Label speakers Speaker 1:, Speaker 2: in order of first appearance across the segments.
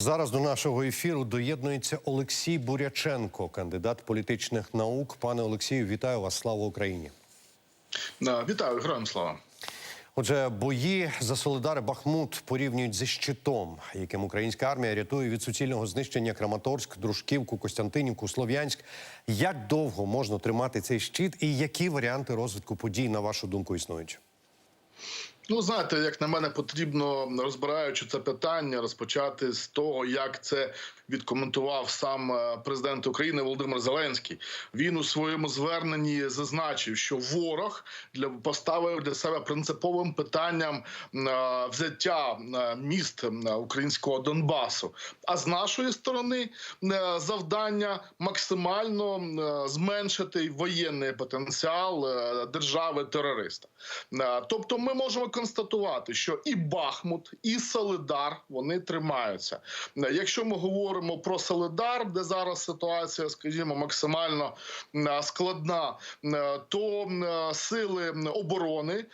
Speaker 1: Зараз до нашого ефіру доєднується Олексій Буряченко, кандидат політичних наук. Пане Олексію, вітаю вас! Слава Україні!
Speaker 2: Да, вітаю, героям слава.
Speaker 1: Отже, бої за Солидари Бахмут порівнюють зі щитом, яким українська армія рятує від суцільного знищення Краматорськ, Дружківку, Костянтинівку, Слов'янськ. Як довго можна тримати цей щит, і які варіанти розвитку подій, на вашу думку, існують?
Speaker 2: Ну, знаєте, як на мене, потрібно розбираючи це питання, розпочати з того, як це відкоментував сам е, президент України Володимир Зеленський. Він у своєму зверненні зазначив, що ворог для поставив для себе принциповим питанням е, взяття е, міст українського Донбасу. А з нашої сторони завдання максимально зменшити воєнний потенціал держави терориста. Тобто, ми можемо констатувати, що і Бахмут, і Солидар вони тримаються. Якщо ми говоримо про Солидар, де зараз ситуація, скажімо, максимально складна, то сили оборони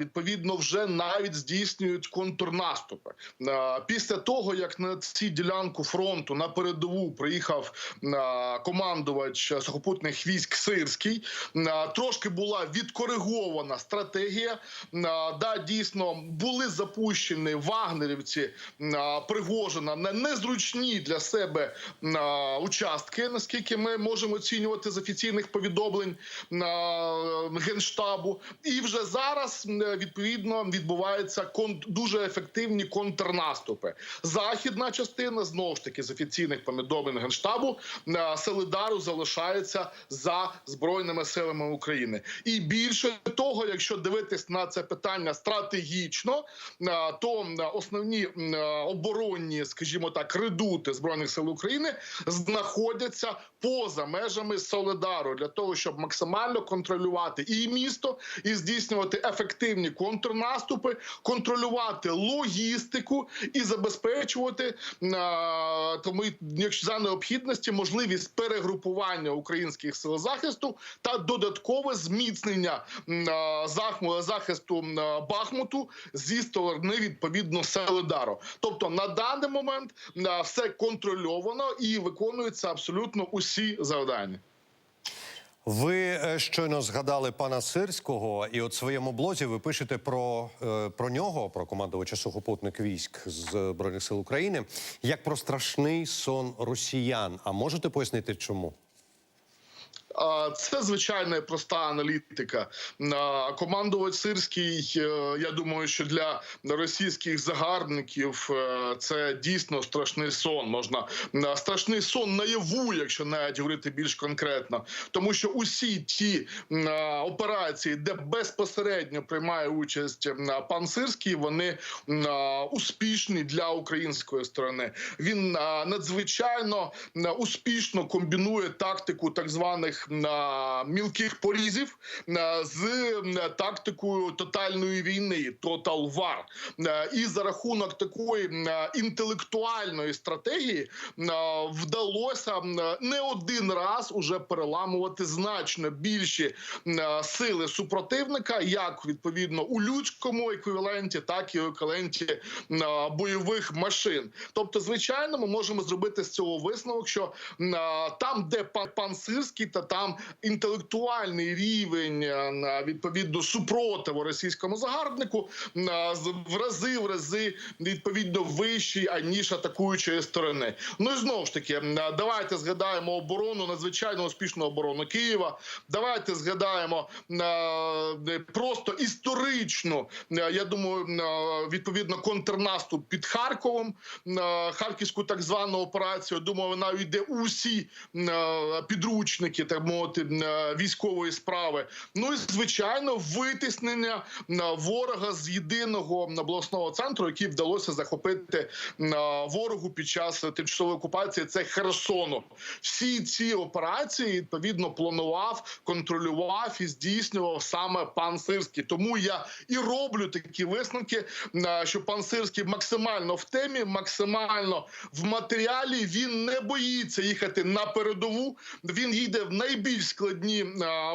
Speaker 2: відповідно вже навіть здійснюють контрнаступи. Після того, як на цю ділянку фронту на передову приїхав командувач сухопутних військ Сирський, трошки була відкоригована стратегія. Да, дійсно були запущені вагнерівці Пригожина на незручні для себе участки, наскільки ми можемо оцінювати з офіційних повідомлень генштабу. І вже зараз відповідно відбуваються дуже ефективні контрнаступи. Західна частина знову ж таки з офіційних повідомлень генштабу Солидару залишається за збройними силами України. І більше того, якщо дивитись на це питання стратегічно, е, то основні е, оборонні, скажімо так, редути збройних сил України знаходяться поза межами Солидару для того, щоб максимально контролювати і місто, і здійснювати ефективні контрнаступи, контролювати логістику і забезпечувати е, тому, якщо за необхідності, можливість перегрупування українських сил захисту та додаткове зміцнення захисту Бахмуту зі сторони відповідно Селидару. Тобто на даний момент е, все контрольовано і виконуються абсолютно усі завдання.
Speaker 1: Ви е, щойно згадали пана Сирського, і от в своєму блозі ви пишете про, е, про нього, про командувача сухопутних військ збройних сил України, як про страшний сон росіян. А можете пояснити, чому?
Speaker 2: Це звичайна проста аналітика. Командувач Сирський. е, Я думаю, що для російських загарбників е, це дійсно страшний сон. Можна е, страшний сон наяву, якщо навіть говорити більш конкретно, тому що усі ті операції, де безпосередньо приймає участь пан Сирський, вони успішні для української сторони. Він надзвичайно успішно комбінує тактику так званих е, мілких порізів е, з е, тактикою тотальної війни Total War. Е, І за рахунок такої інтелектуальної стратегії вдалося не один раз уже переламувати значно більші сили супротивника, як відповідно у людському еквіваленті, так і у еквіваленті бойових машин. Тобто, звичайно, ми можемо зробити з цього висновок, що там, де пан Сирський, та там інтелектуальний рівень е, відповідно супротиву російському загарбнику в рази в рази відповідно вищий аніж атакуючої сторони. Ну і знову ж таки, е, давайте згадаємо оборону, надзвичайно успішну оборону Києва. Давайте згадаємо е, просто історичну, я думаю, відповідно контрнаступ під Харковом, харківську так звану операцію. Думаю, вона йде усі підручники, так мовити, е, військової справи. Ну і звичайно, витиснення е, ворога з єдиного обласного центру, який вдалося захопити е, ворогу під час тимчасової окупації. Це Херсону. Всі ці операції відповідно планував, контролював і здійснював саме пан Сирський. Тому я і роблю такі висновки, що пан Сирський максимально в темі, максимально в матеріалі. Він не боїться їхати на передову. Він їде в най найбільш складні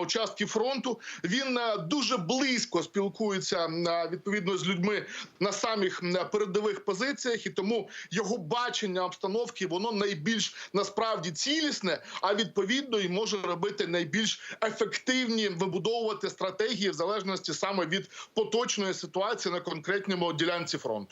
Speaker 2: участки фронту. Він дуже близько спілкується відповідно з людьми на самих передових позиціях, і тому його бачення обстановки воно найбільш насправді цілісне, а відповідно і може робити найбільш ефективні вибудовувати стратегії в залежності саме від поточної ситуації на конкретному ділянці фронту.